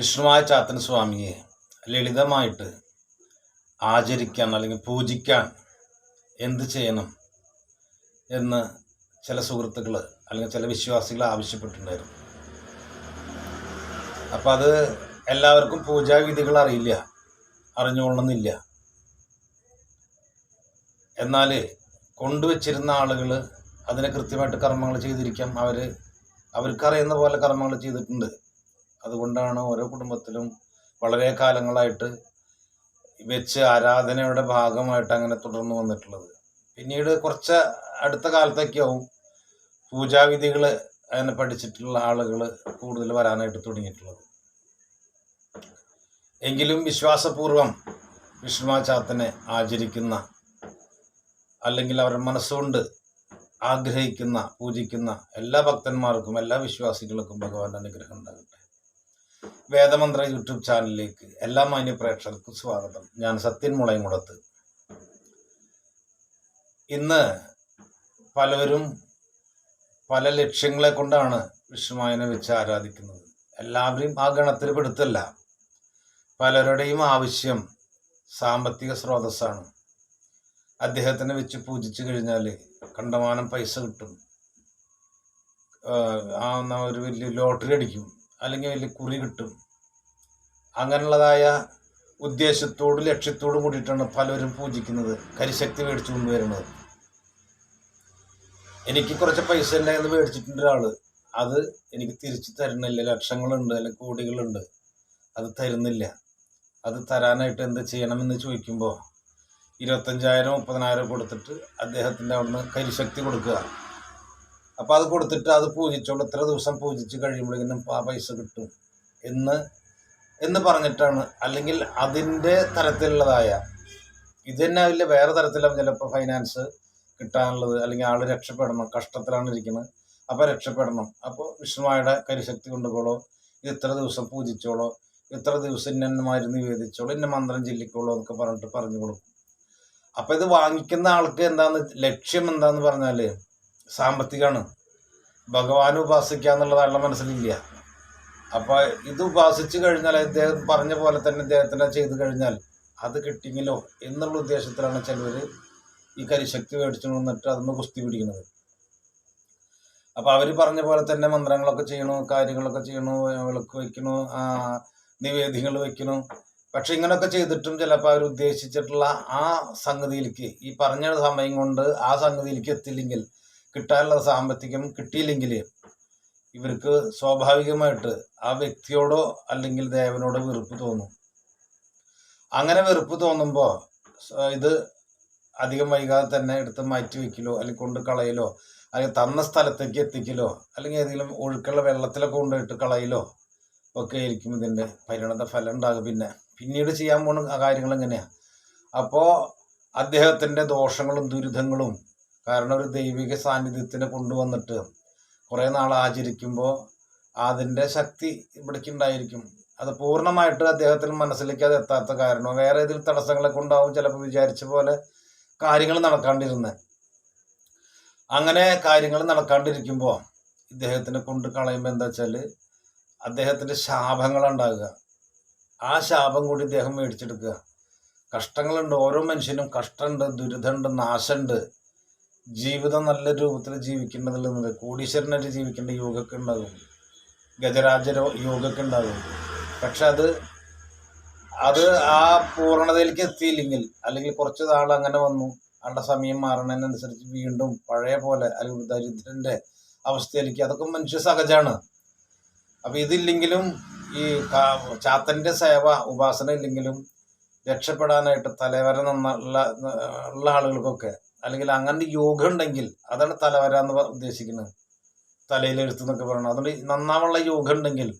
വിഷ്ണുവായ ചാത്തൻ സ്വാമിയെ ലളിതമായിട്ട് ആചരിക്കാൻ അല്ലെങ്കിൽ പൂജിക്കാൻ എന്ത് ചെയ്യണം എന്ന് ചില സുഹൃത്തുക്കൾ അല്ലെങ്കിൽ ചില വിശ്വാസികൾ ആവശ്യപ്പെട്ടിട്ടുണ്ടായിരുന്നു. അപ്പം അത് എല്ലാവർക്കും പൂജാവിധികൾ അറിയില്ല അറിഞ്ഞുകൊള്ളണമെന്നില്ല. എന്നാൽ കൊണ്ടുവച്ചിരുന്ന ആളുകൾ അതിനെ കൃത്യമായിട്ട് കർമ്മങ്ങൾ ചെയ്തിരിക്കാം. അവർ അവർക്കറിയുന്ന പോലെ കർമ്മങ്ങൾ ചെയ്തിട്ടുണ്ട്. അതുകൊണ്ടാണ് ഓരോ കുടുംബത്തിലും വളരെ കാലങ്ങളായിട്ട് വെച്ച് ആരാധനയുടെ ഭാഗമായിട്ട് അങ്ങനെ തുടർന്ന് വന്നിട്ടുള്ളത്. പിന്നീട് കുറച്ച് അടുത്ത കാലത്തൊക്കെയാവും പൂജാവിധികൾ അങ്ങനെ പഠിച്ചിട്ടുള്ള ആളുകൾ കൂടുതൽ വരാനായിട്ട് തുടങ്ങിയിട്ടുള്ളത്. എങ്കിലും വിശ്വാസപൂർവം വിഷ്ണുമാചാത്തനെ ആചരിക്കുന്ന അല്ലെങ്കിൽ അവരുടെ മനസ്സുകൊണ്ട് ആഗ്രഹിക്കുന്ന പൂജിക്കുന്ന എല്ലാ ഭക്തന്മാർക്കും എല്ലാ വിശ്വാസികൾക്കും ഭഗവാന്റെ അനുഗ്രഹം ഉണ്ടാകട്ടെ. വേദമന്ത്ര യൂട്യൂബ് ചാനലിലേക്ക് എല്ലാ മാന്യ പ്രേക്ഷകർക്കും സ്വാഗതം. ഞാൻ സത്യൻ മുളയങ്കുളത്ത് ഇന്ന് പലവരും പല ലക്ഷ്യങ്ങളെ കൊണ്ടാണ് വിഷ്ണുമായനെ വെച്ച് ആരാധിക്കുന്നത്. എല്ലാവരെയും ആ ഗണത്തിൽ പെടുത്തല്ല പലരുടെയും ആവശ്യം സാമ്പത്തിക സ്രോതസ്സാണ്. അദ്ദേഹത്തിനെ വെച്ച് പൂജിച്ചു കഴിഞ്ഞാൽ കണ്ടമാനം പൈസ കിട്ടും. ആ ഒരു വലിയ ലോട്ടറി അടിക്കും. അല്ലെങ്കിൽ വലിയ കുറി കിട്ടും. അങ്ങനെയുള്ളതായ ഉദ്ദേശത്തോടും ലക്ഷ്യത്തോടും കൂടിയിട്ടാണ് പലരും പൂജിക്കുന്നത് കരിശക്തി മേടിച്ചു കൊണ്ടുവരുന്നത്. എനിക്ക് കുറച്ച് പൈസ ഉണ്ടായിരുന്നു മേടിച്ചിട്ടുണ്ട് ഒരാൾ. അത് എനിക്ക് തിരിച്ചു തരുന്നില്ല. ലക്ഷങ്ങളുണ്ട് അല്ലെങ്കിൽ കോടികളുണ്ട്. അത് തരുന്നില്ല. അത് തരാനായിട്ട് എന്ത് ചെയ്യണമെന്ന് ചോദിക്കുമ്പോൾ ഇരുപത്തഞ്ചായിരം മുപ്പതിനായിരം കൊടുത്തിട്ട് അദ്ദേഹത്തിന്റെ അവിടുന്ന് കരിശക്തി കൊടുക്കുക. അപ്പോൾ അത് കൊടുത്തിട്ട് അത് പൂജിച്ചോളൂ ഇത്ര ദിവസം പൂജിച്ച് കഴിയുമ്പോഴേക്കും ആ പൈസ കിട്ടും എന്ന് എന്ന് പറഞ്ഞിട്ടാണ്. അല്ലെങ്കിൽ അതിന്റെ തരത്തിലുള്ളതായ ഇത് തന്നെ അതിൽ വേറെ തരത്തിലാവും ചിലപ്പോൾ ഫൈനാൻസ് കിട്ടാനുള്ളത്. അല്ലെങ്കിൽ ആൾ രക്ഷപ്പെടണം കഷ്ടത്തിലാണ് ഇരിക്കുന്നത് അപ്പോൾ രക്ഷപ്പെടണം. അപ്പോൾ വിഷ്ണുവായുടെ കരിശക്തി കൊണ്ടുപോളോ ഇത് ഇത്ര ദിവസം പൂജിച്ചോളോ? ഇത്ര ദിവസം ഇന്നമാര് നിവേദിച്ചോളൂ? ഇന്ന മന്ത്രം ചൊല്ലിക്കോളൂ എന്നൊക്കെ പറഞ്ഞിട്ട് പറഞ്ഞു കൊടുക്കും അപ്പം ഇത് വാങ്ങിക്കുന്ന ആൾക്ക് എന്താന്ന് ലക്ഷ്യം എന്താന്ന് പറഞ്ഞാൽ സാമ്പത്തികമാണ് ഭഗവാൻ ഉപാസിക്കുക എന്നുള്ളതാണല്ലോ മനസ്സിലില്ല. അപ്പോൾ ഇത് ഉപാസിച്ചു കഴിഞ്ഞാൽ അദ്ദേഹം പറഞ്ഞ പോലെ തന്നെ അദ്ദേഹത്തിനെ ചെയ്തു കഴിഞ്ഞാൽ അത് കിട്ടിയെങ്കിലോ എന്നുള്ള ഉദ്ദേശത്തിലാണ് ചിലവർ ഈ കരിശക്തി മേടിച്ചു വന്നിട്ട് അതൊന്ന് കുസ്തി പിടിക്കുന്നത്. അപ്പോൾ അവർ പറഞ്ഞ പോലെ തന്നെ മന്ത്രങ്ങളൊക്കെ ചെയ്യണു കാര്യങ്ങളൊക്കെ ചെയ്യണു വിളക്ക് വയ്ക്കണു നിവേദ്യങ്ങൾ വയ്ക്കണു. പക്ഷെ ഇങ്ങനെയൊക്കെ ചെയ്തിട്ടും ചിലപ്പോൾ അവർ ഉദ്ദേശിച്ചിട്ടുള്ള ആ സംഗതിയിലേക്ക് ഈ പറഞ്ഞ സമയം കൊണ്ട് ആ സംഗതിയിലേക്ക് എത്തില്ലെങ്കിൽ കിട്ടാനുള്ള സാമ്പത്തികം കിട്ടിയില്ലെങ്കിൽ ഇവർക്ക് സ്വാഭാവികമായിട്ട് ആ വ്യക്തിയോടോ അല്ലെങ്കിൽ ദേവനോടോ വെറുപ്പ് തോന്നും. അങ്ങനെ വെറുപ്പ് തോന്നുമ്പോൾ ഇത് അധികം വൈകാതെ തന്നെ എടുത്ത് മാറ്റി വെക്കലോ അല്ലെങ്കിൽ കൊണ്ട് കളയലോ അല്ലെങ്കിൽ തന്ന സ്ഥലത്തേക്ക് എത്തിക്കലോ അല്ലെങ്കിൽ ഏതെങ്കിലും ഒഴുക്കുള്ള വെള്ളത്തിലൊക്കെ കൊണ്ടുപോയിട്ട് കളയലോ ഒക്കെ ആയിരിക്കും ഇതിന്റെ പരിണത ഫലം ഉണ്ടാകും പിന്നെ പിന്നീട് ചെയ്യാൻ പോകുന്ന കാര്യങ്ങൾ എങ്ങനെയാണ് അപ്പോൾ അദ്ദേഹത്തിന്റെ ദോഷങ്ങളും ദുരിതങ്ങളും കാരണം ഒരു ദൈവിക സാന്നിധ്യത്തിനെ കൊണ്ടുവന്നിട്ട് കുറേ നാൾ ആചരിക്കുമ്പോൾ അതിന്റെ ശക്തി ഇവിടേക്ക് ഉണ്ടായിരിക്കും. അത് പൂർണമായിട്ട് അദ്ദേഹത്തിന് മനസ്സിലേക്ക് അത് എത്താത്ത കാരണം വേറെ ഇതിൽ തടസ്സങ്ങളെ കൊണ്ടാവും ചിലപ്പോൾ വിചാരിച്ച പോലെ കാര്യങ്ങൾ നടക്കാണ്ടിരുന്നത് അങ്ങനെ കാര്യങ്ങൾ നടക്കാണ്ടിരിക്കുമ്പോൾ ഇദ്ദേഹത്തിനെ കൊണ്ട് കളയുമ്പോൾ എന്താ വെച്ചാൽ അദ്ദേഹത്തിന്റെ ശാപങ്ങളുണ്ടാകുക ആ ശാപം കൂടി ഇദ്ദേഹം മേടിച്ചെടുക്കുക. കഷ്ടങ്ങളുണ്ട്. ഓരോ മനുഷ്യനും കഷ്ടമുണ്ട് ദുരിതമുണ്ട് നാശമുണ്ട്. ജീവിതം നല്ല രൂപത്തിൽ ജീവിക്കേണ്ടതുള്ളത് കോടീശ്വരനായിട്ട് ജീവിക്കേണ്ട യോഗമൊക്കെ ഉണ്ടാകും. ഗജരാജ രോ- യോഗമൊക്കെ ഉണ്ടാകും. പക്ഷെ അത് അത് ആ പൂർണതയിലേക്ക് എത്തിയില്ലെങ്കിൽ അല്ലെങ്കിൽ കുറച്ച് നാൾ അങ്ങനെ വന്നു ആളുടെ സമയം മാറുന്നതിനനുസരിച്ച് വീണ്ടും പഴയ പോലെ അല്ലെങ്കിൽ ദരിദ്രന്റെ അവസ്ഥയിലേക്ക് അതൊക്കെ മനുഷ്യ സഹജമാണ്. അപ്പൊ ഇതില്ലെങ്കിലും ഈ ചാത്തന്റെ സേവ ഉപാസന ഇല്ലെങ്കിലും രക്ഷപ്പെടാനായിട്ട് തലവര ഉള്ള ആളുകൾക്കൊക്കെ അല്ലെങ്കിൽ അങ്ങനെ യോഗ ഉണ്ടെങ്കിൽ അതാണ് തലവര എന്ന് ഉദ്ദേശിക്കുന്നത്. തലയിൽ എഴുത്തുന്നൊക്കെ പറയുന്നത് അതുകൊണ്ട് നന്നാവുള്ള യോഗ ഉണ്ടെങ്കിൽ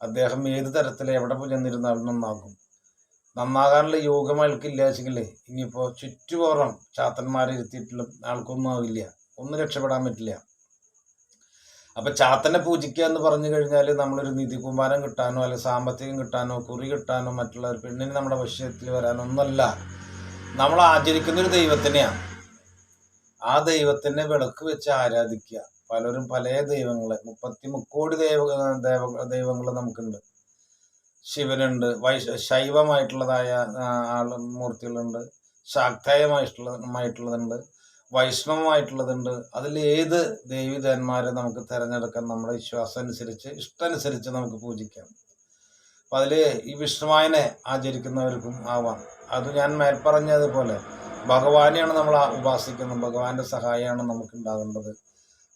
അദ്ദേഹം ഏത് തരത്തിൽ എവിടെ പോയി ചെന്നിരുന്നാലും നന്നാകും. നന്നാകാനുള്ള യോഗം അയാൾക്ക് ഇല്ല വെച്ചെങ്കിലേ ഇനിയിപ്പോൾ ചുറ്റുപോറം ചാത്തന്മാരെ ഇരുത്തിയിട്ടുള്ള ആൾക്കൊന്നും ആവില്ല. ഒന്നും രക്ഷപ്പെടാൻ പറ്റില്ല. അപ്പൊ ചാത്തനെ പൂജിക്കുക എന്ന് പറഞ്ഞു കഴിഞ്ഞാൽ നമ്മളൊരു നിധി കുമാരം കിട്ടാനോ അല്ലെങ്കിൽ സാമ്പത്തികം കിട്ടാനോ കുറി കിട്ടാനോ മറ്റുള്ളവർ പെണ്ണിന് നമ്മുടെ വിഷയത്തിൽ വരാനോ ഒന്നല്ല നമ്മൾ ആചരിക്കുന്ന ഒരു ദൈവത്തിനെയാണ് ആ ദൈവത്തിനെ വിളക്ക് വെച്ച് ആരാധിക്കുക. പലരും പല ദൈവങ്ങളെ മുപ്പത്തി മുക്കോടി ദൈവ ദൈവ ദൈവങ്ങൾ നമുക്കുണ്ട്. ശിവനുണ്ട് വൈശ ശൈവമായിട്ടുള്ളതായ ആൾ മൂർത്തികളുണ്ട് മൂർത്തികളുണ്ട് ശാക്തേയമായിട്ടുള്ളതുമായിട്ടുള്ളതുണ്ട് വൈഷ്ണവമായിട്ടുള്ളതുണ്ട്. അതിൽ ഏത് ദേവിതന്മാരെ നമുക്ക് തിരഞ്ഞെടുക്കാം? നമ്മുടെ വിശ്വാസം അനുസരിച്ച് ഇഷ്ടമനുസരിച്ച് നമുക്ക് പൂജിക്കാം. അപ്പം അതിൽ ഈ വിഷ്ണുവായനെ ആചരിക്കുന്നവർക്കും ആവാം. അത് ഞാൻ മേൽപ്പറഞ്ഞതുപോലെ ഭഗവാനെയാണ് നമ്മൾ ഉപാസിക്കുന്നത്. ഭഗവാന്റെ സഹായമാണ് നമുക്ക് ഉണ്ടാകേണ്ടത്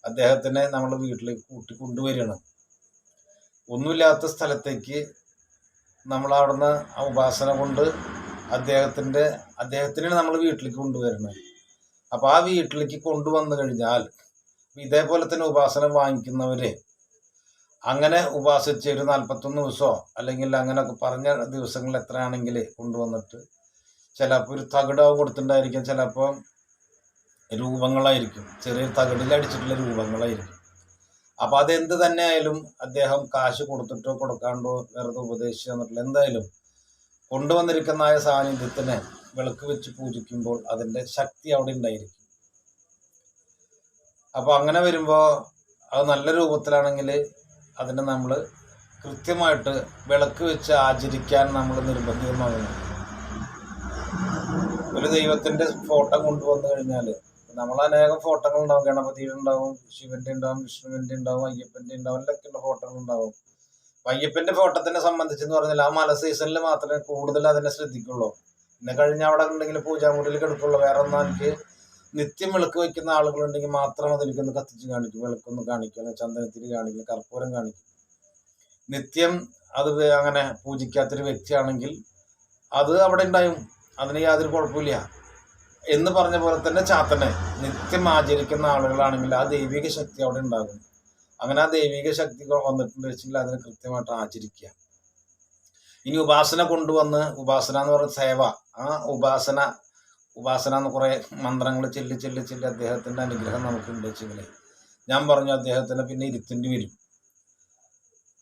അദ്ദേഹത്തിനെ നമ്മൾ വീട്ടിലേക്ക് കൂട്ടി കൊണ്ടുവരികയാണ്. ഒന്നുമില്ലാത്ത സ്ഥലത്തേക്ക് നമ്മൾ അവിടുന്ന് ഉപാസന കൊണ്ട് അദ്ദേഹത്തിന്റെ അദ്ദേഹത്തിനാണ് നമ്മൾ വീട്ടിലേക്ക് കൊണ്ടുവരുന്നത്. അപ്പോൾ ആ വീട്ടിലേക്ക് കൊണ്ടുവന്നു കഴിഞ്ഞാൽ ഇതേപോലെ തന്നെ ഉപാസനം വാങ്ങിക്കുന്നവര് അങ്ങനെ ഉപാസിച്ച് ഒരു നാൽപ്പത്തൊന്ന് ദിവസമോ അല്ലെങ്കിൽ അങ്ങനെയൊക്കെ പറഞ്ഞ ദിവസങ്ങൾ എത്രയാണെങ്കിൽ കൊണ്ടുവന്നിട്ട് ചിലപ്പോൾ ഒരു തകിടാവ് കൊടുത്തിട്ടുണ്ടായിരിക്കും. ചിലപ്പോൾ രൂപങ്ങളായിരിക്കും. ചെറിയ തകിടിൽ അടിച്ചിട്ടുള്ള രൂപങ്ങളായിരിക്കും. അപ്പോൾ അതെന്ത് തന്നെ ആയാലും അദ്ദേഹം കാശ് കൊടുത്തിട്ടോ കൊടുക്കാണ്ടോ വെറുതെ ഉപദേശിച്ചു തന്നിട്ടില്ല എന്തായാലും കൊണ്ടുവന്നിരിക്കുന്ന സാന്നിധ്യത്തിനെ വിളക്ക് വെച്ച് പൂജിക്കുമ്പോൾ അതിന്റെ ശക്തി അവിടെ ഉണ്ടായിരിക്കും. അപ്പോൾ അങ്ങനെ വരുമ്പോൾ അത് നല്ല രൂപത്തിലാണെങ്കിൽ അതിനെ നമ്മൾ കൃത്യമായിട്ട് വിളക്ക് വെച്ച് ആചരിക്കാൻ നമ്മൾ നിർബന്ധിതമാകുന്നു ഒരു ദൈവത്തിന്റെ ഫോട്ടോ കൊണ്ടുവന്നു കഴിഞ്ഞാൽ നമ്മൾ അനേകം ഫോട്ടോകൾ ഉണ്ടാവും. ഗണപതിയുടെ ഉണ്ടാവും ശിവന്റെ ഉണ്ടാവും വിഷ്ണുവിന്റെ ഉണ്ടാവും അയ്യപ്പന്റെ ഉണ്ടാവും എല്ലാം ഫോട്ടോകൾ ഉണ്ടാവും. അയ്യപ്പന്റെ ഫോട്ടോത്തിനെ സംബന്ധിച്ചെന്ന് പറഞ്ഞാൽ ആ മല സീസണിൽ മാത്രമേ കൂടുതൽ അതിനെ ശ്രദ്ധിക്കുള്ളൂ. പിന്നെ കഴിഞ്ഞ അവിടെ ഉണ്ടെങ്കിൽ പൂജാമുറിയിൽ കിടപ്പുള്ള വേറെ ഒന്നാൽക്ക് നിത്യം വിളക്ക് വയ്ക്കുന്ന ആളുകളുണ്ടെങ്കിൽ മാത്രം അതിലേക്കൊന്ന് കത്തിച്ച് കാണിക്കും. വിളക്കൊന്ന് കാണിക്കും. ചന്ദനത്തിരി കാണിക്കും കർപ്പൂരം കാണിക്കും. നിത്യം അത് അങ്ങനെ പൂജിക്കാത്തൊരു വ്യക്തിയാണെങ്കിൽ അത് അവിടെ ഉണ്ടായും. അതിന് യാതൊരു കുഴപ്പമില്ല എന്ന് പറഞ്ഞ പോലെ തന്നെ ചാത്തനെ. നിത്യം ആചരിക്കുന്ന ആളുകളാണെങ്കിൽ ആ ദൈവിക ശക്തി അവിടെ ഉണ്ടാകും. അങ്ങനെ ആ ദൈവിക ശക്തി വന്നിട്ടുണ്ട് വെച്ചെങ്കിൽ അതിനെ കൃത്യമായിട്ട് ആചരിക്കുക. ഇനി ഉപാസന കൊണ്ടുവന്ന് ഉപാസന എന്ന് പറഞ്ഞ സേവ ആ ഉപാസന ഉപാസന എന്ന് കുറേ മന്ത്രങ്ങൾ ചെല്ലി ചെല്ലി ചെല്ലി അദ്ദേഹത്തിന്റെ അനുഗ്രഹം നമുക്ക് ഉണ്ട് വെച്ചെങ്കിൽ ഞാൻ പറഞ്ഞു അദ്ദേഹത്തിന് പിന്നെ ഇരുത്തേണ്ടി വരും.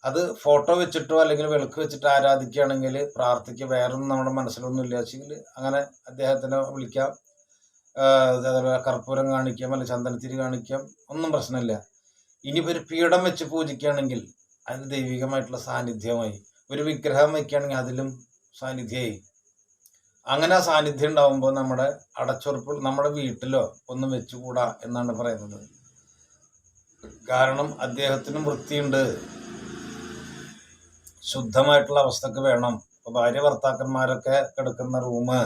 അത് ഫോട്ടോ വെച്ചിട്ടോ അല്ലെങ്കിൽ വിളക്ക് വെച്ചിട്ട് ആരാധിക്കുകയാണെങ്കിൽ പ്രാർത്ഥിക്കുക വേറൊന്നും നമ്മുടെ മനസ്സിലൊന്നും ഇല്ല. വെച്ചെങ്കിൽ അങ്ങനെ അദ്ദേഹത്തിനെ വിളിക്കാം. അതേപോലെ കർപ്പൂരം കാണിക്കാം അല്ലെങ്കിൽ ചന്ദനത്തിരി കാണിക്കാം ഒന്നും പ്രശ്നമില്ല. ഇനിയിപ്പോൾ ഒരു പീഠം വെച്ച് പൂജിക്കുകയാണെങ്കിൽ അതിന് ദൈവികമായിട്ടുള്ള സാന്നിധ്യമായി ഒരു വിഗ്രഹം വയ്ക്കുകയാണെങ്കിൽ അതിലും സാന്നിധ്യമായി അങ്ങനെ സാന്നിധ്യം ഉണ്ടാവുമ്പോൾ നമ്മുടെ അടച്ചുറപ്പ് നമ്മുടെ വീട്ടിലോ ഒന്നും വെച്ചുകൂടാ എന്നാണ് പറയുന്നത്. കാരണം അദ്ദേഹത്തിനും വൃത്തിയുണ്ട്. ശുദ്ധമായിട്ടുള്ള അവസ്ഥക്ക് വേണം. ഇപ്പൊ ഭാര്യ ഭർത്താക്കന്മാരൊക്കെ കിടക്കുന്ന റൂമ്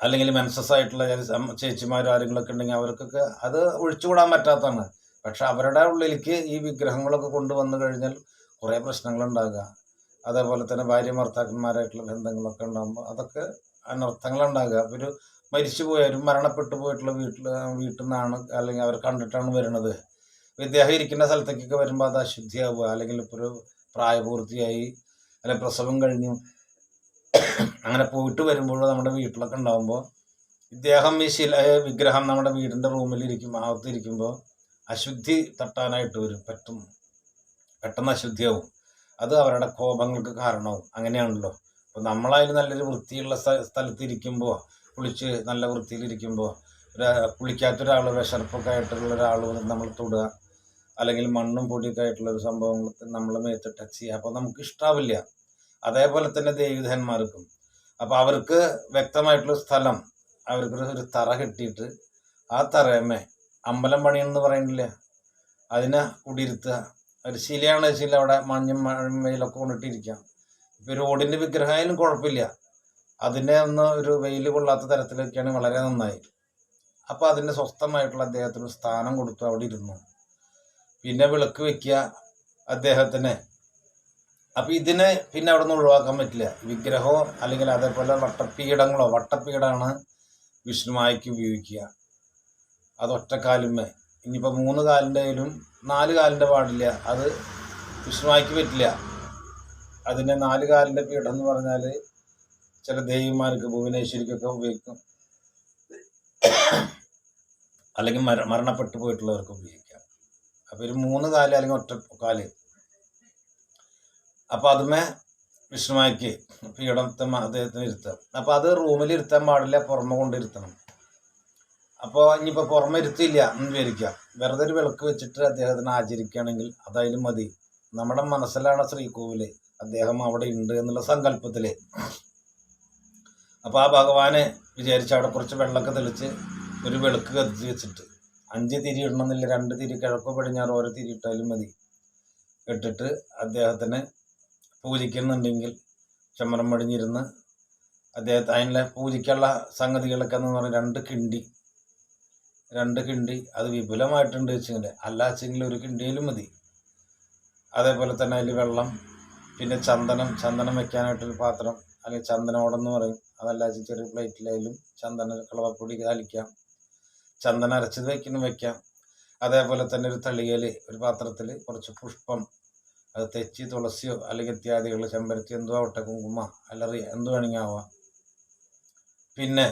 അല്ലെങ്കിൽ മെൻസസ് ആയിട്ടുള്ള ചേച്ചിമാരും ആരെങ്കിലുമൊക്കെ ഉണ്ടെങ്കിൽ അവർക്കൊക്കെ അത് ഒഴിച്ചുകൂടാൻ പറ്റാത്തതാണ്. പക്ഷെ അവരുടെ ഉള്ളിലേക്ക് ഈ വിഗ്രഹങ്ങളൊക്കെ കൊണ്ടുവന്നു കഴിഞ്ഞാൽ കുറേ പ്രശ്നങ്ങൾ ഉണ്ടാകുക അതേപോലെ തന്നെ ഭാര്യ ഭർത്താക്കന്മാരായിട്ടുള്ള ബന്ധങ്ങളൊക്കെ ഉണ്ടാകുമ്പോൾ അതൊക്കെ അപ്പോൾ ഒരു മരിച്ചു പോയവരും മരണപ്പെട്ടു പോയിട്ടുള്ള വീട്ടിൽ വീട്ടിൽ നിന്നാണ് അല്ലെങ്കിൽ അവർ കണ്ടിട്ടാണ് വരുന്നത്. ഇദ്ദേഹം ഇരിക്കുന്ന സ്ഥലത്തേക്കൊക്കെ വരുമ്പോൾ അത് അശുദ്ധിയാവുക. അല്ലെങ്കിൽ ഇപ്പോൾ ഒരു പ്രായപൂർത്തിയായി അല്ലെങ്കിൽ പ്രസവം കഴിഞ്ഞു അങ്ങനെ പോയിട്ട് വരുമ്പോൾ നമ്മുടെ വീട്ടിലൊക്കെ ഉണ്ടാകുമ്പോൾ ഇദ്ദേഹം ഈ ശില വിഗ്രഹം നമ്മുടെ വീടിന്റെ റൂമിലിരിക്കും അകത്തിരിക്കുമ്പോൾ അശുദ്ധി തട്ടാനായിട്ട് വരും പറ്റും. പെട്ടെന്ന് അശുദ്ധിയാവും. അത് അവരുടെ കോപങ്ങൾക്ക് കാരണവും. അങ്ങനെയാണല്ലോ. അപ്പോൾ നമ്മളതിൽ നല്ലൊരു വൃത്തിയുള്ള സ്ഥ- സ്ഥലത്ത് ഇരിക്കുമ്പോൾ കുളിച്ച് നല്ല വൃത്തിയിലിരിക്കുമ്പോൾ ഒരു കുളിക്കാത്തൊരാൾ വിശർപ്പൊക്കെ ആയിട്ടുള്ള ഒരാൾ നമ്മൾ തൊടുക. അല്ലെങ്കിൽ മണ്ണും പൊടിയൊക്കെ ആയിട്ടുള്ള ഒരു സംഭവങ്ങൾ നമ്മൾ മേത്ത് ടച്ച് ചെയ്യുക. അപ്പോൾ നമുക്ക് ഇഷ്ടാവില്ല. അതേപോലെ തന്നെ ദേവിധന്മാർക്കും അപ്പോൾ അവർക്ക് വ്യക്തമായിട്ടുള്ള സ്ഥലം അവർക്ക് ഒരു തറ കെട്ടിയിട്ട് ആ തറയമ്മേ അമ്പലം പണിയെന്ന് പറയുന്നില്ല? അതിനെ കുടിയിരുത്തുക. ഒരു ശിലയാണ് ശില അവിടെ മഞ്ഞും മഴയിലൊക്കെ വെയിലൊക്കെ കൊണ്ടിട്ടിരിക്കാം. ഇപ്പോൾ റോഡിന്റെ വിഗ്രഹമായാലും കുഴപ്പമില്ല. അതിനെ ഒന്ന് ഒരു വെയിൽ കൊള്ളാത്ത തരത്തിലൊക്കെയാണ് വളരെ നന്നായി. അപ്പോൾ അതിന് സ്വസ്ഥമായിട്ടുള്ള അദ്ദേഹത്തിന് സ്ഥാനം കൊടുത്തു അവിടെ ഇരുന്നു. പിന്നെ വിളക്ക് വെക്കുക അദ്ദേഹത്തിന്. അപ്പം ഇതിനെ പിന്നെ അവിടെ നിന്ന് ഒഴിവാക്കാൻ പറ്റില്ല. വിഗ്രഹമോ അല്ലെങ്കിൽ അതേപോലെ വട്ടപ്പീഠങ്ങളോ വട്ടപ്പീഠമാണ് വിഷ്ണുമായിക്ക് ഉപയോഗിക്കുക. അത് ഒറ്റക്കാലുമേ ഇനിയിപ്പോൾ മൂന്ന് കാലിന്റെ നാല് കാലിന്റെ പാടില്ല. അത് വിഷ്ണുമായിക്ക് പറ്റില്ല. അതിന്റെ നാല് കാലിന്റെ പീഠം എന്ന് പറഞ്ഞാൽ ചില ദേവിമാർക്ക് ഭുവനേശ്വരിക്കൊക്കെ ഉപയോഗിക്കും. അല്ലെങ്കിൽ മര മരണപ്പെട്ടു പോയിട്ടുള്ളവർക്ക് ഉപയോഗിക്കാം. അപ്പോൾ ഒരു മൂന്ന് കാൽ അല്ലെങ്കിൽ ഒറ്റ കാൽ. അപ്പോൾ അതുമേ വിഷ്ണുമായിക്ക് പീഠത്തെ അദ്ദേഹത്തിന് ഇരുത്താം. അപ്പോൾ അത് റൂമിൽ ഇരുത്താൻ പാടില്ല പുറമെ കൊണ്ടിരുത്തണം അപ്പോൾ ഇനിയിപ്പോൾ പുറമെ ഇരുത്തില്ല എന്ന് വിചാരിക്കാം വെറുതെ ഒരു വിളക്ക് വെച്ചിട്ട് അദ്ദേഹത്തിന് ആചരിക്കുകയാണെങ്കിൽ അതായാലും മതി. നമ്മുടെ മനസ്സിലാണ് ശ്രീകോവിൽ അദ്ദേഹം അവിടെ ഉണ്ട് എന്നുള്ള സങ്കല്പത്തിൽ. അപ്പോൾ ആ ഭഗവാനെ വിചാരിച്ച് അവിടെ കുറച്ച് വെള്ളമൊക്കെ തെളിച്ച് ഒരു വെളുക്ക് കത്തിച്ച് വെച്ചിട്ട് അഞ്ച് തിരി ഇടണമെന്നില്ല രണ്ട് തിരി കിഴക്കോ പടിഞ്ഞാറോ ഓരോ തിരി ഇട്ടാലും മതി. ഇട്ടിട്ട് അദ്ദേഹത്തിന് പൂജിക്കുന്നുണ്ടെങ്കിൽ ചമ്മരം പടിഞ്ഞിരുന്ന് അദ്ദേഹത്തെ അതിനെ പൂജിക്കുള്ള സംഗതികളൊക്കെ എന്ന് പറഞ്ഞാൽ രണ്ട് കിണ്ടി രണ്ട് കിണ്ടി. അത് വിപുലമായിട്ടുണ്ട് വെച്ചെങ്കിൽ അല്ലാച്ചെങ്കിൽ ഒരു കിണ്ടിയിലും മതി. അതേപോലെ തന്നെ അതിൽ വെള്ളം പിന്നെ ചന്ദനം ചന്ദനം വെക്കാനായിട്ടൊരു പാത്രം അല്ലെങ്കിൽ ചന്ദനോടെന്ന് പറയും. അതല്ലാച്ച് ചെറിയ പ്ലേറ്റിലായാലും ചന്ദന കളവപ്പൊടി അലിക്കാം ചന്ദനം അരച്ചത് വെക്കണം വെക്കാം. അതേപോലെ തന്നെ ഒരു തളികയിൽ ഒരു പാത്രത്തിൽ കുറച്ച് പുഷ്പം അത് തെച്ചി തുളസിയോ അല്ലെങ്കിൽ ഇത്യാദികൾ ചെമ്പരത്തി എന്തോ ആവട്ടെ കുങ്കുമ അലറി എന്ത് വേണമെങ്കിൽ ആവാം. പിന്നെ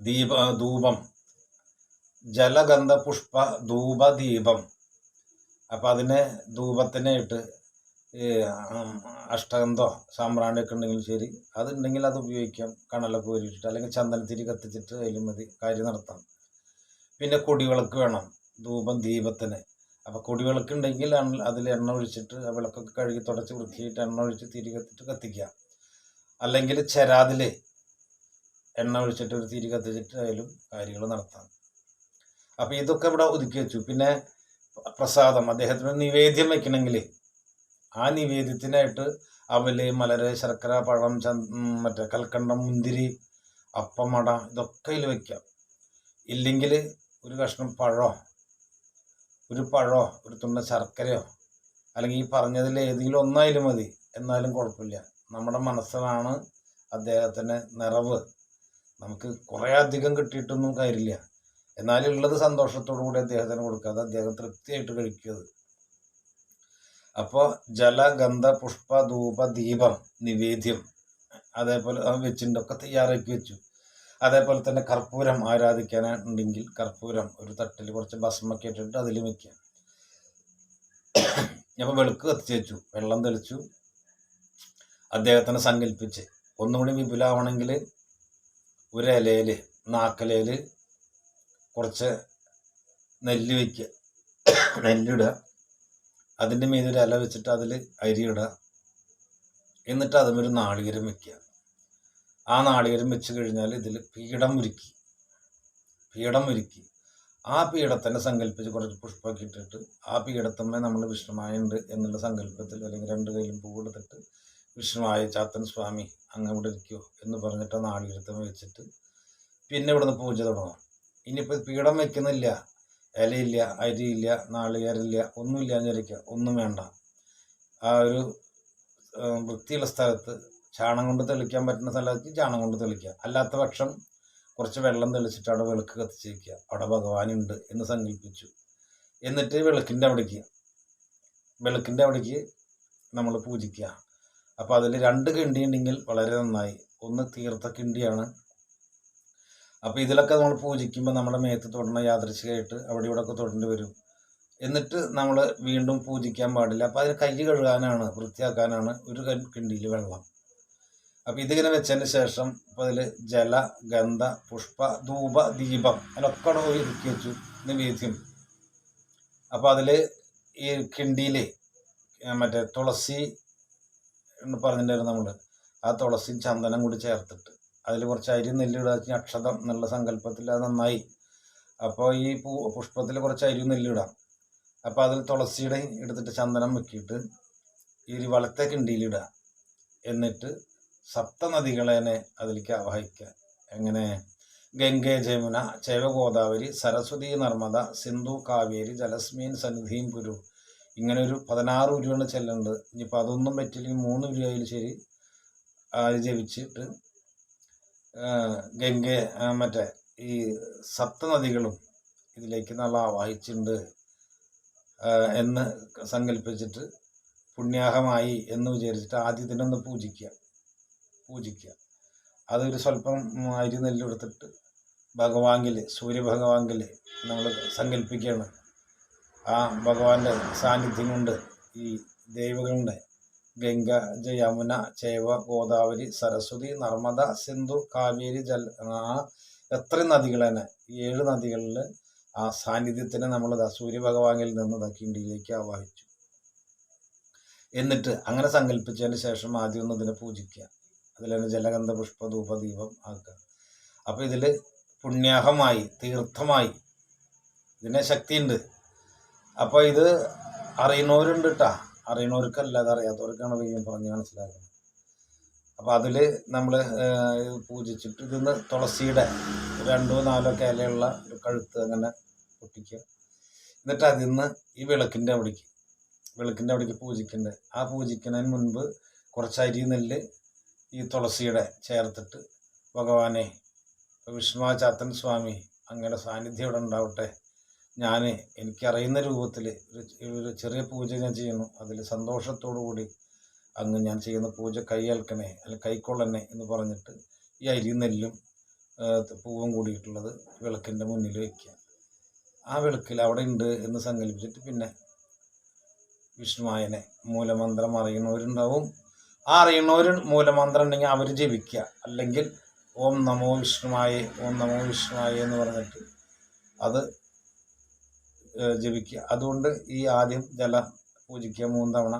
ദീപ ധൂപം ജലഗന്ധ പുഷ്പ ധൂപ ദീപം അപ്പം അതിനെ ഇട്ട് ഈ അഷ്ടഗന്ധോ സാമ്പ്രാണിയൊക്കെ ഉണ്ടെങ്കിൽ ശരി. അതുണ്ടെങ്കിൽ അത് ഉപയോഗിക്കാം. കണലൊക്കെ കോരിയിട്ടിട്ട് അല്ലെങ്കിൽ ചന്ദനത്തിരി കത്തിച്ചിട്ട് അതിലും മതി. കാര്യം നടത്താം പിന്നെ കൊടിവിളക്ക് വേണം. ധൂപം ദീപത്തിന്. അപ്പോൾ കൊടിവിളക്ക് ഉണ്ടെങ്കിൽ അതിൽ എണ്ണ ഒഴിച്ചിട്ട് ആ വിളക്കൊക്കെ കഴുകി തുടച്ച് വൃത്തിയായിട്ട് എണ്ണ ഒഴിച്ച് തിരി കത്തിട്ട് കത്തിക്കാം അല്ലെങ്കിൽ ചെരാതിൽ എണ്ണ ഒഴിച്ചിട്ട് ഒരു തിരി കത്തിച്ചിട്ട് അതിലും കാര്യങ്ങൾ നടത്താം. അപ്പോൾ ഇതൊക്കെ ഇവിടെ ഒതുക്കി വെച്ചു. പിന്നെ പ്രസാദം അദ്ദേഹത്തിന് നിവേദ്യം വെക്കണമെങ്കിൽ ആ നിവേദ്യത്തിനായിട്ട് അവൽ മലര് ശർക്കര പഴം മറ്റേ കൽക്കണ്ടം മുന്തിരി അപ്പമട ഇതൊക്കെ ഇതിൽ വെക്കാം. ഇല്ലെങ്കിൽ ഒരു കഷ്ണം പഴമോ ഒരു പഴമോ ഒരു തുണ്ട ശർക്കരയോ അല്ലെങ്കിൽ ഈ പറഞ്ഞതിൽ ഏതെങ്കിലും ഒന്നായാലും മതി. എന്നാലും കുഴപ്പമില്ല. നമ്മുടെ മനസ്സിലാണ് അദ്ദേഹത്തിന് നിറവ്. നമുക്ക് കുറേ അധികം കിട്ടിയിട്ടൊന്നും കാര്യമില്ല. എന്നാലും ഉള്ളത് സന്തോഷത്തോടു കൂടി അദ്ദേഹത്തിന് കൊടുക്കാതെ അദ്ദേഹം തൃപ്തിയായിട്ട് കഴിക്കുന്നത് അപ്പോൾ ജല ഗന്ധ പുഷ്പ ധൂപ ദീപം നിവേദ്യം അതേപോലെ അവൻ വെച്ചിട്ടുണ്ട് ഒക്കെ തയ്യാറാക്കി വെച്ചു. അതേപോലെ തന്നെ കർപ്പൂരം ആരാധിക്കാനുണ്ടെങ്കിൽ കർപ്പൂരം ഒരു തട്ടിൽ കുറച്ച് ഭസ്മൊക്കെ ഇട്ടിട്ട് അതിൽ വെക്കാം അപ്പോൾ വെളുക്ക് കത്തിച്ച് വെച്ചു. വെള്ളം തെളിച്ചു. അദ്ദേഹത്തിനെ സങ്കല്പിച്ച്. ഒന്നുകൂടി വിപുലാവണമെങ്കിൽ ഒരു ഇലയിൽ നാക്കലയിൽ കുറച്ച് നെല്ല് വയ്ക്കുക നെല്ലിടുക. അതിന്റെ മീതെ ഒരു ഇല വെച്ചിട്ട് അതിൽ അരി ഇടുക എന്നിട്ട് അതുമൊരു നാളികേരം വെക്കുക. ആ നാളികേരം വെച്ച് കഴിഞ്ഞാൽ ഇതിൽ പീഠം ഉരുക്കി. പീഠം ഒരുക്കി ആ പീഠത്തിനെ സങ്കല്പിച്ച് കുറച്ച് പുഷ്പമൊക്കെ ഇട്ടിട്ട് ആ പീഠത്തമ്മേ നമ്മൾ വിഷ്ണുമായുണ്ട് എന്നുള്ള സങ്കല്പത്തിൽ അല്ലെങ്കിൽ രണ്ട് കയ്യിലും പൂവെടുത്തിട്ട് വിഷ്ണുവായ ചാത്തൻ സ്വാമി അങ്ങ് ഇവിടെ ഇരിക്കുമോ എന്ന് പറഞ്ഞിട്ട് ആ നാളികേരത്തമ്മ വെച്ചിട്ട് പിന്നെ ഇവിടുന്ന് പൂജ തുടങ്ങും. ഇനിയിപ്പോൾ പീഠം വെക്കുന്നില്ല ഇലയില്ല അരിയില്ല നാളികേരില്ല ഒന്നുമില്ല എന്ന് വിചാരിക്കുക ഒന്നും വേണ്ട. ആ ഒരു വൃത്തിയുള്ള സ്ഥലത്ത് ചാണം കൊണ്ട് തെളിക്കാൻ പറ്റുന്ന സ്ഥലത്ത് ചാണം കൊണ്ട് തെളിക്കുക. അല്ലാത്ത പക്ഷം കുറച്ച് വെള്ളം തെളിച്ചിട്ട് അവിടെ വിളക്ക് കത്തിച്ചിരിക്കുക അവിടെ ഭഗവാനുണ്ട് എന്ന് സങ്കല്പിച്ചു. എന്നിട്ട് വിളക്കിന്റെ അവിടേക്ക് വിളക്കിന്റെ അവിടേക്ക് നമ്മൾ പൂജിക്കുക. അപ്പോൾ അതിൽ രണ്ട് കിണ്ടി ഉണ്ടെങ്കിൽ വളരെ നന്നായി. ഒന്ന് തീർത്ഥ കിണ്ടിയാണ് അപ്പോൾ ഇതിലൊക്കെ നമ്മൾ പൂജിക്കുമ്പോൾ നമ്മുടെ മേത്ത് തൊടണ യാദൃശികമായിട്ട് അവിടെ ഇവിടെ ഒക്കെ തൊടേണ്ടി വരും. എന്നിട്ട് നമ്മൾ വീണ്ടും പൂജിക്കാൻ പാടില്ല. അപ്പോൾ അതിന് കൈ കഴുകാനാണ് വൃത്തിയാക്കാനാണ് ഒരു കിണ്ടിയിൽ വെള്ളം. അപ്പോൾ ഇതിങ്ങനെ വെച്ചതിന് ശേഷം ഇപ്പോൾ അതിൽ ജല ഗന്ധ പുഷ്പ ധൂപ ദീപം അതിനൊക്കെ ഒതുക്കി വെച്ചു. നിവേദ്യം. അപ്പോൾ അതിൽ ഈ കിണ്ടിയിൽ മറ്റേ തുളസി എന്ന് പറഞ്ഞിട്ടുണ്ടായിരുന്നു നമ്മൾ ആ തുളസിയും ചന്ദനം കൂടി ചേർത്തിട്ട്. അതിൽ കുറച്ച് അരി നെല്ലിടുക അക്ഷതം എന്നുള്ള സങ്കല്പത്തിൽ അത് നന്നായി. അപ്പോൾ ഈ പൂ പുഷ്പത്തിൽ കുറച്ച് അരി നെല്ലിടാം. അപ്പോൾ അതിൽ തുളസിയുടെ എടുത്തിട്ട് ചന്ദനം വെക്കിയിട്ട് ഈ ഒരു വളത്തെ കിണ്ടിയിലിടുക എന്നിട്ട് സപ്തനദികളെ അതിലേക്ക് ആവാഹിക്കുക എങ്ങനെ? ഗംഗേ ജമുന ചൈവഗോദാവരി സരസ്വതി നർമ്മദ സിന്ധു കാവേരി ജലസ്മീൻ സന്നിധിയും പുരു ഇങ്ങനെ ഒരു പതിനാറ് ഉരുവാണ് ചെല്ലുന്നത് ഇനിയിപ്പോൾ അതൊന്നും പറ്റില്ലെങ്കിൽ മൂന്ന് ഉരുവായാലും ശരി. ജപിച്ചിട്ട് ഗംഗ മറ്റേ ഈ സപ്തനദികളും ഇതിലേക്ക് നല്ല ആവാഹിച്ചിട്ടുണ്ട് ആ, എന്ന് സങ്കല്പിച്ചിട്ട് പുണ്യാഹമായി എന്ന് വിചാരിച്ചിട്ട് ആദ്യത്തിനൊന്ന് പൂജിക്കുക. പൂജിക്കുക. അതൊരു സ്വല്പം അരി നെല്ലെടുത്തിട്ട് ഭഗവാങ്കിൽ സൂര്യഭഗവാങ്കിൽ നമ്മൾ സങ്കല്പിക്കുകയാണ്. ആ ഭഗവാന്റെ സാന്നിധ്യം കൊണ്ട് ഈ ദൈവങ്ങളുടെ ഗംഗ യമുന ചേവ ഗോദാവരി സരസ്വതി നർമ്മദ സിന്ധു കാവേരി ജൽ എത്ര നദികൾ തന്നെ. ഏഴ് നദികളിൽ ആ സാന്നിധ്യത്തിനെ നമ്മൾ സൂര്യഭഗവാനിൽ നിന്ന് ദക്കിണ്ടിയിലേക്ക് ആവാഹിച്ചു. എന്നിട്ട് അങ്ങനെ സങ്കല്പിച്ചതിന് ശേഷം ആദ്യം ഒന്ന് ഇതിനെ പൂജിക്കുക. അതിൽ തന്നെ ജലഗന്ധ പുഷ്പ ധൂപ ദീപം ആക്കുക. അപ്പോൾ ഇതിൽ പുണ്യാഹമായി തീർത്ഥമായി ഇതിനെ ശക്തിയുണ്ട്. അപ്പോൾ ഇത് അറിയുന്നവരുണ്ട് കേട്ടാ അറിയുന്നവർക്കല്ല അത് അറിയാത്തവർക്കാണ് വീണ്ടും പറഞ്ഞ് മനസ്സിലാക്കുന്നത്. അപ്പോൾ അതിൽ നമ്മൾ പൂജിച്ചിട്ട് ഇതിന്ന് തുളസിയുടെ രണ്ടോ നാലോ ഇലയുള്ള ഒരു കഴുത്ത് അങ്ങനെ പൊട്ടിക്കുക. എന്നിട്ട് അതിൽ നിന്ന് ഈ വിളക്കിന്റെ അവിടേക്ക് വിളക്കിന്റെ അവിടേക്ക് പൂജിക്കുന്നുണ്ട് ആ പൂജിക്കുന്നതിന് മുൻപ് കുറച്ച് അരി നെല്ല് ഈ തുളസിയുടെ ചേർത്തിട്ട് ഭഗവാനെ വിഷ്ണുവാചാത്തൻ സ്വാമി അങ്ങയുടെ സാന്നിധ്യം ഇവിടെ ഉണ്ടാവട്ടെ ഞാൻ എനിക്കറിയുന്ന രൂപത്തിൽ ഒരു ചെറിയ പൂജ ഞാൻ ചെയ്യുന്നു. അതിൽ സന്തോഷത്തോടു കൂടി അങ്ങ് ഞാൻ ചെയ്യുന്ന പൂജ കൈയേൽക്കണേ അല്ല കൈക്കൊള്ളണേ എന്ന് പറഞ്ഞിട്ട് ഈ അരി നെല്ലും പൂവും കൂടിയിട്ടുള്ളത് വിളക്കിന്റെ മുന്നിൽ വയ്ക്കുക. ആ വിളക്കിൽ അവിടെ ഉണ്ട് എന്ന് സങ്കല്പിച്ചിട്ട് പിന്നെ വിഷ്ണുമായനെ മൂലമന്ത്രം അറിയുന്നവരുണ്ടാവും. ആ അറിയുന്നവർ മൂലമന്ത്രം ഉണ്ടെങ്കിൽ അവർ ജപിക്കുക. അല്ലെങ്കിൽ ഓം നമോ വിഷ്ണുമായേ ഓം നമോ വിഷ്ണുമായേ എന്ന് പറഞ്ഞിട്ട് അത് ജപിക്കുക. അതുകൊണ്ട് ഈ ആദ്യം ജലം പൂജിക്കുക മൂന്ന് തവണ.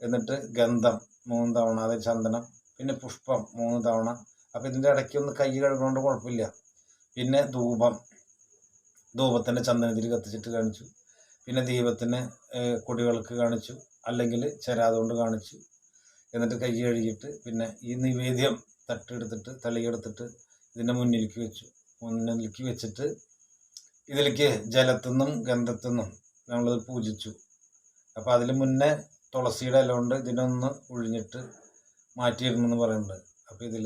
എന്നിട്ട് ഗന്ധം മൂന്ന് തവണ അതായത് ചന്ദനം പിന്നെ പുഷ്പം മൂന്ന് തവണ. അപ്പം ഇതിന്റെ ഇടയ്ക്ക് ഒന്ന് കൈ കഴുകുന്നതുകൊണ്ട് കുഴപ്പമില്ല. പിന്നെ ധൂപം ധൂപത്തിന്റെ ചന്ദനത്തിൽ കത്തിച്ചിട്ട് കാണിച്ചു. പിന്നെ ദീപത്തിന് കൊടികൾക്ക് കാണിച്ചു. അല്ലെങ്കിൽ ചരാതുകൊണ്ട് കാണിച്ചു. എന്നിട്ട് കൈ കഴുകിയിട്ട് പിന്നെ ഈ നിവേദ്യം തട്ടെടുത്തിട്ട് തളിയെടുത്തിട്ട് ഇതിന്റെ മുന്നിലേക്ക് വെച്ചു. മുന്നിലേക്ക് വെച്ചിട്ട് ഇതിലേക്ക് ജലത്തുനിന്നും ഗന്ധത്തുനിന്നും നമ്മളത് പൂജിച്ചു. അപ്പോൾ അതിൽ മുന്നേ തുളസിയുടെ ഇല കൊണ്ട് ഇതിനൊന്ന് ഉഴിഞ്ഞിട്ട് മാറ്റിയിരുന്നെന്ന് പറയുന്നുണ്ട്. അപ്പോൾ ഇതിൽ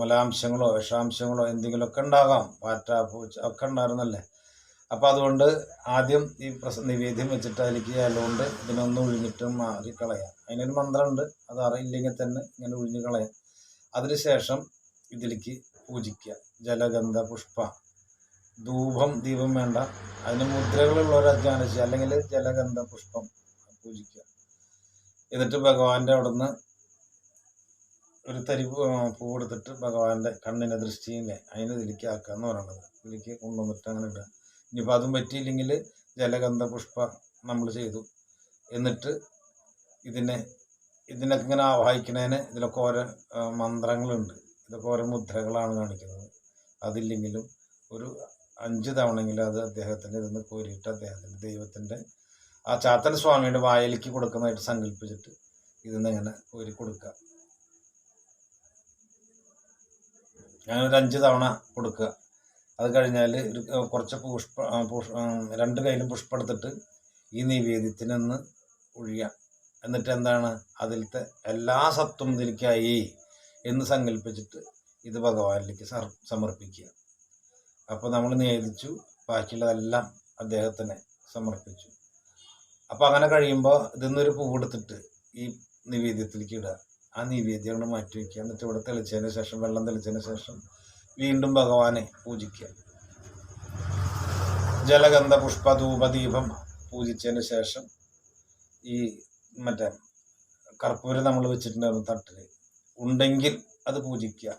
മലാംശങ്ങളോ വിഷാംശങ്ങളോ എന്തെങ്കിലുമൊക്കെ ഉണ്ടാകാം. പാറ്റ പൂച്ച ഒക്കെ ഉണ്ടായിരുന്നല്ലേ? അപ്പോൾ അതുകൊണ്ട് ആദ്യം ഈ പ്രസ നിവേദ്യം വെച്ചിട്ട് അതിലേക്ക് ഇല കൊണ്ട് ഇതിനൊന്ന് ഉഴിഞ്ഞിട്ട് മാറി കളയാം അതിനൊരു മന്ത്രമുണ്ട്. അത് അറിയില്ലെങ്കിൽ തന്നെ ഇങ്ങനെ ഒഴിഞ്ഞ് കളയാം. അതിനുശേഷം ഇതിലേക്ക് പൂജിക്കുക. ജലഗന്ധ പുഷ്പ. ധൂപം ദീപം വേണ്ട. അതിന് മുദ്രകളുള്ളവരെ ധ്യാനിച്ച് അല്ലെങ്കിൽ ജലഗന്ധ പുഷ്പം പൂജിക്കുക. എന്നിട്ട് ഭഗവാന്റെ അവിടുന്ന് ഒരു തരി പൂ എടുത്തിട്ട് ഭഗവാന്റെ കണ്ണിനെ ദൃഷ്ടിയില്ലേ അതിന് ഇതിലേക്ക് ആക്കുക എന്ന് പറയുന്നത്. ഇതിലേക്ക് കൊണ്ടുവന്നിട്ട് അങ്ങനെ ഇടുക. ഇനിയിപ്പോൾ അതും പറ്റിയില്ലെങ്കിൽ ജലഗന്ധ പുഷ്പ നമ്മൾ ചെയ്തു. എന്നിട്ട് ഇതിനെ ഇതിനൊക്കെ ഇങ്ങനെ ആവാഹിക്കുന്നതിന് ഇതിലൊക്കെ ഓരോ മന്ത്രങ്ങളുണ്ട്. ഇതൊക്കെ ഓരോ മുദ്രകളാണ് കാണിക്കുന്നത്. അതില്ലെങ്കിലും ഒരു അഞ്ച് തവണയെങ്കിലും അത് അദ്ദേഹത്തിന്റെ ഇതൊന്ന് കോരിയിട്ട് അദ്ദേഹത്തിന്റെ ദൈവത്തിന്റെ ആ ചാത്തൻ സ്വാമിയുടെ വായലിക്ക് കൊടുക്കുന്നതായിട്ട് സങ്കല്പിച്ചിട്ട് ഇതിന്ന് ഇങ്ങനെ കോരി കൊടുക്കുക. അങ്ങനെ ഒരു അഞ്ച് തവണ കൊടുക്കുക. അത് കഴിഞ്ഞാൽ ഒരു കുറച്ച് പുഷ്പ പുഷ്- രണ്ട് കയ്യിലും പുഷ്പം എടുത്തിട്ട് ഈ നിവേദ്യത്തിനൊന്ന് ഒഴിയുക. എന്നിട്ട് എന്താണ്? അതിലത്തെ എല്ലാ സത്വം ഇതിലേക്കായി എന്ന് സങ്കല്പിച്ചിട്ട് ഇത് ഭഗവാനിലേക്ക് സമർപ്പിക്കുക. അപ്പോൾ നമ്മൾ നിയോഗിച്ചു ബാക്കിയുള്ളതെല്ലാം അദ്ദേഹത്തിന് സമർപ്പിച്ചു. അപ്പോൾ അങ്ങനെ കഴിയുമ്പോൾ ഇതിന്നൊരു പൂവെടുത്തിട്ട് ഈ നിവേദ്യത്തിലേക്ക് ഇടുക. ആ നിവേദ്യം കൊണ്ട് മാറ്റി വയ്ക്കുക എന്നിട്ട് ഇവിടെ തെളിച്ചതിന് ശേഷം വെള്ളം തെളിച്ചതിന് ശേഷം വീണ്ടും ഭഗവാനെ പൂജിക്കുക. ജലഗന്ധ പുഷ്പ ധൂപ ദീപം പൂജിച്ചതിന് ശേഷം ഈ മറ്റേ കർപ്പൂരം നമ്മൾ വെച്ചിട്ടുണ്ടായിരുന്നു തട്ടിൽ ഉണ്ടെങ്കിൽ അത് പൂജിക്കുക.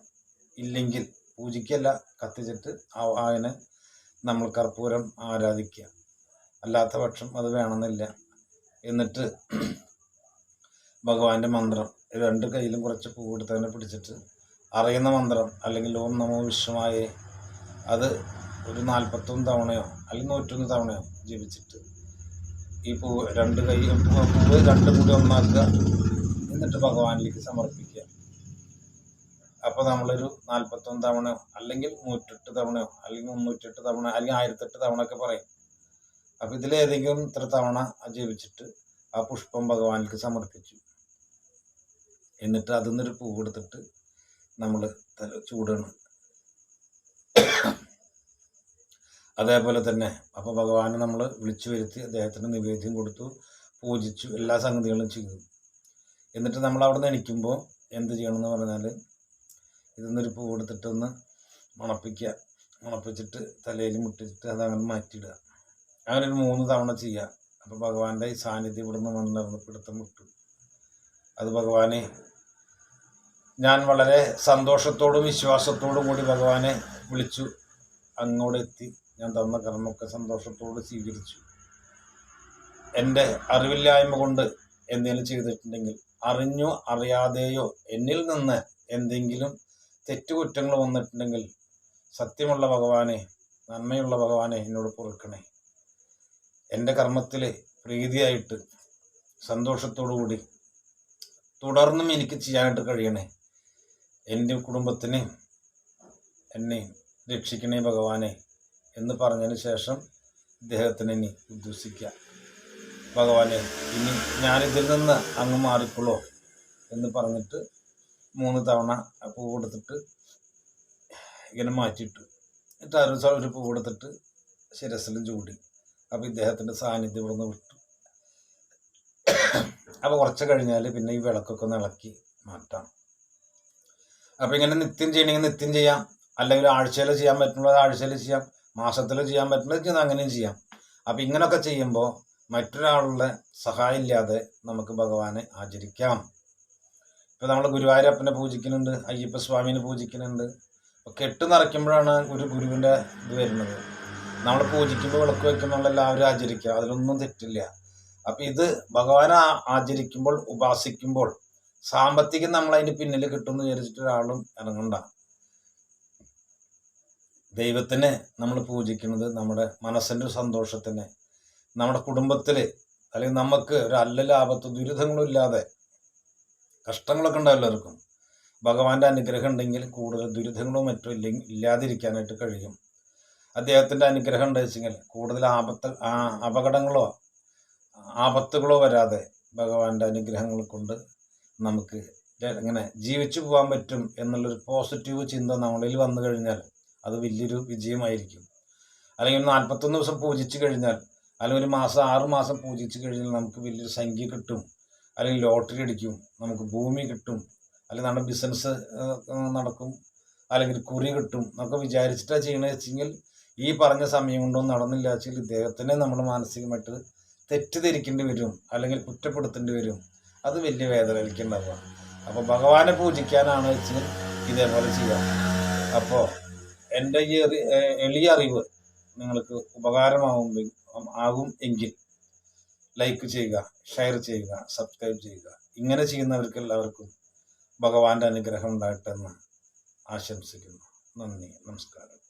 ഇല്ലെങ്കിൽ പൂജിക്കല്ല കത്തിച്ചിട്ട് ആ- അതിനെ നമ്മൾ കർപ്പൂരം ആരാധിക്കുക. അല്ലാത്ത പക്ഷം അത് വേണമെന്നില്ല. എന്നിട്ട് ഭഗവാന്റെ മന്ത്രം രണ്ട് കയ്യിലും കുറച്ച് പൂവെടുത്തതിനെ പിടിച്ചിട്ട് അറിയുന്ന മന്ത്രം അല്ലെങ്കിൽ ഓം നമോ വിഷ്ണുവായേ അത് ഒരു നാൽപ്പത്തൊന്ന് തവണയോ അല്ലെങ്കിൽ നൂറ്റൊന്ന് തവണയോ ജപിച്ചിട്ട് ഈ പൂ രണ്ട് കൈ പൂവ് രണ്ടും കൂടി ഒന്നാക്കുക. എന്നിട്ട് ഭഗവാനിലേക്ക് സമർപ്പിക്കുക. അപ്പോൾ നമ്മളൊരു നാൽപ്പത്തൊന്ന് തവണയോ അല്ലെങ്കിൽ നൂറ്റെട്ട് തവണയോ അല്ലെങ്കിൽ മുന്നൂറ്റെട്ട് തവണ അല്ലെങ്കിൽ ആയിരത്തെട്ട് തവണ ഒക്കെ പറയും അപ്പോൾ ഇതിലേതെങ്കിലും ഇത്ര തവണ ജപിച്ചിട്ട് ആ പുഷ്പം ഭഗവാനിലേക്ക് സമർപ്പിച്ചു. എന്നിട്ട് അതിൽ നിന്നൊരു പൂ എടുത്തിട്ട് നമ്മൾ തല ചൂടണം. അതേപോലെ തന്നെ അപ്പോൾ ഭഗവാനെ നമ്മൾ വിളിച്ചു വരുത്തി അദ്ദേഹത്തിന് നിവേദ്യം കൊടുത്തു പൂജിച്ചു എല്ലാ സംഗതികളും ചെയ്തു. എന്നിട്ട് നമ്മൾ അവിടെ നിന്ന് എണിക്കുമ്പോൾ എന്ത് ചെയ്യണം എന്ന് പറഞ്ഞാൽ ഇതിൽ നിന്നൊരു പൂ എടുത്തിട്ട് ഒന്ന് മണപ്പിക്കുക. മണപ്പിച്ചിട്ട് തലയിൽ മുട്ടിച്ചിട്ട് അതങ്ങനെ മാറ്റിയിടുക. അങ്ങനെ ഒരു മൂന്ന് തവണ ചെയ്യുക അപ്പോൾ ഭഗവാന്റെ ഈ സാന്നിധ്യം ഇവിടെ നിന്ന് വന്നിരുന്ന് പിടുത്തം വിട്ടു. അത് ഭഗവാനെ ഞാൻ വളരെ സന്തോഷത്തോടും വിശ്വാസത്തോടും കൂടി ഭഗവാനെ വിളിച്ചു. അങ്ങോട്ട് എത്തി. ഞാൻ തന്ന കർമ്മമൊക്കെ സന്തോഷത്തോട് സ്വീകരിച്ചു. എന്റെ അറിവില്ലായ്മ കൊണ്ട് എന്തെങ്കിലും ചെയ്തിട്ടുണ്ടെങ്കിൽ അറിഞ്ഞോ അറിയാതെയോ എന്നിൽ നിന്ന് എന്തെങ്കിലും തെറ്റുകുറ്റങ്ങൾ വന്നിട്ടുണ്ടെങ്കിൽ സത്യമുള്ള ഭഗവാനെ നന്മയുള്ള ഭഗവാനെ എന്നോട് പൊറുക്കണേ. എന്റെ കർമ്മത്തിൽ പ്രീതിയായിട്ട് കൂടി തുടർന്നും എനിക്ക് ചെയ്യാനായിട്ട് കഴിയണേ. എന്റെ കുടുംബത്തിനെ എന്നെ രക്ഷിക്കണേ ഭഗവാനെ എന്ന് പറഞ്ഞതിന് ശേഷം ഇദ്ദേഹത്തിന് ഇനി ഉദ്ദേശിക്കാം ഭഗവാനെ ഇനി ഞാനിതിൽ നിന്ന് അങ്ങ് മാറിക്കൊള്ളോ എന്ന് പറഞ്ഞിട്ട് മൂന്ന് തവണ ആ പൂ കൊടുത്തിട്ട് ഇങ്ങനെ മാറ്റിയിട്ടു എന്നിട്ട് ദിവസം ഒരു പൂ കൊടുത്തിട്ട് ശിരസിലും ചൂടി. അപ്പോൾ ഇദ്ദേഹത്തിന്റെ സാന്നിധ്യം ഇവിടെ നിന്ന് വിട്ടു. അപ്പോൾ കുറച്ച് കഴിഞ്ഞാൽ പിന്നെ ഈ വിളക്കൊക്കെ ഒന്ന് ഇളക്കി മാറ്റാം. അപ്പോൾ ഇങ്ങനെ നിത്യം ചെയ്യണമെങ്കിൽ നിത്യം ചെയ്യാം. അല്ലെങ്കിൽ ആഴ്ചയിൽ ചെയ്യാൻ പറ്റുന്നത് ആഴ്ചയിൽ ചെയ്യാം. മാസത്തിൽ ചെയ്യാൻ പറ്റുന്നത് അങ്ങനെയും ചെയ്യാം. അപ്പോൾ ഇങ്ങനെയൊക്കെ ചെയ്യുമ്പോൾ മറ്റൊരാളുടെ സഹായം ഇല്ലാതെ നമുക്ക് ഭഗവാനെ ആചരിക്കാം. ഇപ്പം നമ്മൾ ഗുരുവായൂരപ്പനെ പൂജിക്കുന്നുണ്ട് അയ്യപ്പ സ്വാമിനെ പൂജിക്കുന്നുണ്ട്. അപ്പോൾ കെട്ട് നിറയ്ക്കുമ്പോഴാണ് ഒരു ഗുരുവിന്റെ ഇത് വരുന്നത്. നമ്മൾ പൂജിക്കുമ്പോൾ വിളക്ക് വയ്ക്കുമ്പോൾ എല്ലാവരും ആചരിക്കുക. അതിലൊന്നും തെറ്റില്ല. അപ്പം ഇത് ഭഗവാനെ ആചരിക്കുമ്പോൾ ഉപാസിക്കുമ്പോൾ സാമ്പത്തികം നമ്മൾ അതിന്റെ പിന്നിൽ കിട്ടുമെന്ന് വിചാരിച്ചിട്ട് ഒരാളും ഇറങ്ങണ്ട. ദൈവത്തിനെ നമ്മൾ പൂജിക്കുന്നത് നമ്മുടെ മനസ്സിന്റെ സന്തോഷത്തിന്. നമ്മുടെ കുടുംബത്തിൽ അല്ലെങ്കിൽ നമുക്ക് ഒരു അല്ല ലാഭത്തോ ദുരിതങ്ങളും ഇല്ലാതെ കഷ്ടങ്ങളൊക്കെ ഉണ്ടാവും എല്ലാവർക്കും ഭഗവാന്റെ അനുഗ്രഹം ഉണ്ടെങ്കിൽ കൂടുതൽ ദുരിതങ്ങളോ മറ്റോ ഇല്ലെങ്കിൽ ഇല്ലാതിരിക്കാനായിട്ട് കഴിയും. അദ്ദേഹത്തിന്റെ അനുഗ്രഹം ഉണ്ടെങ്കിൽ കൂടുതൽ ആപത്ത് അപകടങ്ങളോ ആപത്തുകളോ വരാതെ ഭഗവാന്റെ അനുഗ്രഹങ്ങൾ കൊണ്ട് നമുക്ക് ഇങ്ങനെ ജീവിച്ചു പോകാൻ പറ്റും എന്നുള്ളൊരു പോസിറ്റീവ് ചിന്ത നമ്മളിൽ വന്നു കഴിഞ്ഞാൽ അത് വലിയൊരു വിജയമായിരിക്കും. അല്ലെങ്കിൽ നാൽപ്പത്തൊന്ന് ദിവസം പൂജിച്ചു കഴിഞ്ഞാൽ അല്ലെങ്കിൽ ഒരു മാസം ആറ് മാസം പൂജിച്ചു കഴിഞ്ഞാൽ നമുക്ക് വലിയൊരു സംഖ്യ കിട്ടും. അല്ലെങ്കിൽ ലോട്ടറി അടിക്കും നമുക്ക് ഭൂമി കിട്ടും അല്ലെങ്കിൽ നമ്മുടെ ബിസിനസ് നടക്കും അല്ലെങ്കിൽ കുറി കിട്ടും എന്നൊക്കെ വിചാരിച്ചിട്ടാണ് ചെയ്യണത് വെച്ചെങ്കിൽ ഈ പറഞ്ഞ സമയം കൊണ്ടൊന്നും നടന്നില്ല. വെച്ചാൽ ഇദ്ദേഹത്തിനെ നമ്മൾ മാനസികമായിട്ട് തെറ്റിദ്ധരിക്കേണ്ടി വരും അല്ലെങ്കിൽ കുറ്റപ്പെടുത്തേണ്ടി വരും. അത് വലിയ വേദന എനിക്കുണ്ടാവുക അപ്പോൾ ഭഗവാനെ പൂജിക്കാനാണ് വെച്ചാൽ ഇതേപോലെ ചെയ്യാം. അപ്പോൾ എന്റെ ഈ എളിയ അറിവ് നിങ്ങൾക്ക് ഉപകാരമാവും ആകും എങ്കിൽ ലൈക്ക് ചെയ്യുക ഷെയർ ചെയ്യുക സബ്സ്ക്രൈബ് ചെയ്യുക. ഇങ്ങനെ ചെയ്യുന്നവർക്ക് എല്ലാവർക്കും ഭഗവാന്റെ അനുഗ്രഹം ഉണ്ടാകട്ടെ എന്ന് ആശംസിക്കുന്നു. നന്ദി നമസ്കാരം.